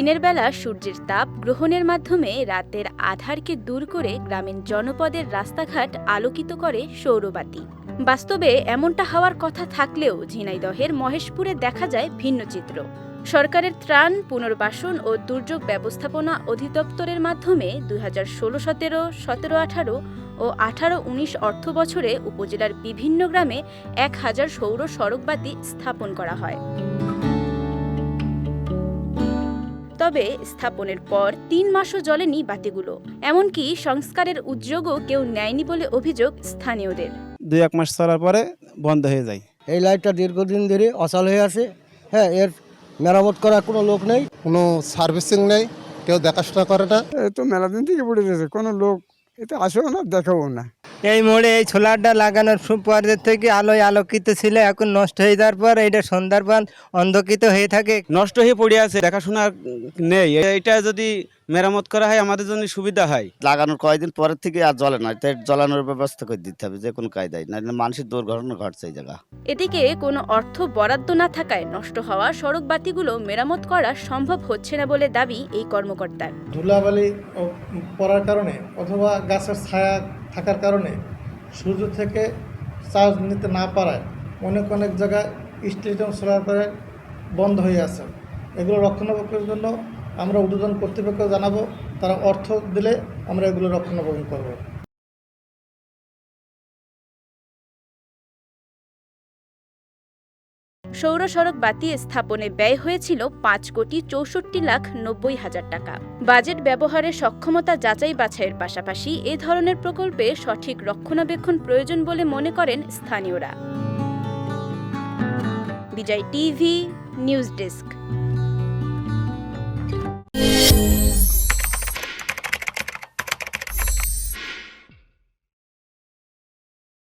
দিনের বেলা সূর্যের তাপ গ্রহণের মাধ্যমে রাতের আধারকে দূর করে গ্রামীণ জনপদের রাস্তাঘাট আলোকিত করে সৌরবাতি। বাস্তবে এমনটা হওয়ার কথা থাকলেও ঝিনাইদহের মহেশপুরে দেখা যায় ভিন্ন চিত্র। সরকারের ত্রাণ, পুনর্বাসন ও দুর্যোগ ব্যবস্থাপনা অধিদপ্তরের মাধ্যমে দুই হাজার ষোলো, সতেরো সতেরো, আঠারো ও আঠারো, উনিশ অর্থ বছরে উপজেলার বিভিন্ন গ্রামে এক হাজার সৌর সড়কবাতি স্থাপন করা হয়। তবে স্থাপনের পর তিন মাসও জ্বলেনি বাতিগুলো। এমনকি সংস্কারের উদ্যোগও কেউ নেয়নি বলে অভিযোগ স্থানীয়দের। দুই এক মাস চলার পরে বন্ধ হয়ে যায়। এই লাইটটা দীর্ঘদিন ধরে অচল হয়ে আছে। হ্যাঁ এর মেরামত করার কোনো লোক নেই। কোনো সার্ভিসিং নেই কেউ দেখাশোনা করে না। এই তো মেলা দিন থেকে পড়ে গেছে কোনো লোক এতে আসেও না দেখাও না। এই মোড়ে এই সোলারটা লাগানোর পরের থেকে আলোয় আলোকিত ছিল এখন নষ্ট হয়ে যাওয়ার পর এটা সন্ধ্যার পর অন্ধকিত হয়ে থাকে। নষ্ট হয়ে পড়ে আছে দেখাশোনা নেই। এটা যদি মেরামত করা হয় আমাদের জন্য সুবিধা হয়। লাগানোর কয়েকদিন পরের থেকে আর জ্বলে না তাই জ্বলানোর ব্যবস্থা করে দিতে হবে যে কোনো কায়দায় না মানুষের দুর্ঘটনা ঘটছে এই জায়গা। এদিকে কোনো অর্থ বরাদ্দ না থাকায় নষ্ট হওয়া সড়ক বাতিগুলো মেরামত করা সম্ভব হচ্ছে না বলে দাবি এই কর্মকর্তার। ধুলাবালি পড়ার কারণে অথবা গাছের ছায়া থাকার কারণে সূর্য থেকে চার্জ নিতে না পারায় অনেক অনেক জায়গায় স্টেডিয়াম সোলার প্যানেল বন্ধ হয়ে আছে। এগুলো রক্ষণাবেক্ষণের জন্য আমরা উদ্বোধন কর্তৃপক্ষ জানাব, তারা অর্থ দিলে আমরা এগুলো রক্ষণাবেক্ষণ করব। সৌর সড়ক বাতি স্থাপনে ব্যয় হয়েছিল পাঁচ কোটি চৌষট্টি লাখ নব্বই হাজার টাকা। বাজেট ব্যবহারের সক্ষমতা যাচাই বাছাইয়ের পাশাপাশি এ ধরনের প্রকল্পে সঠিক রক্ষণাবেক্ষণ প্রয়োজন বলে মনে করেন স্থানীয়রা। Bijoy TV, news desk.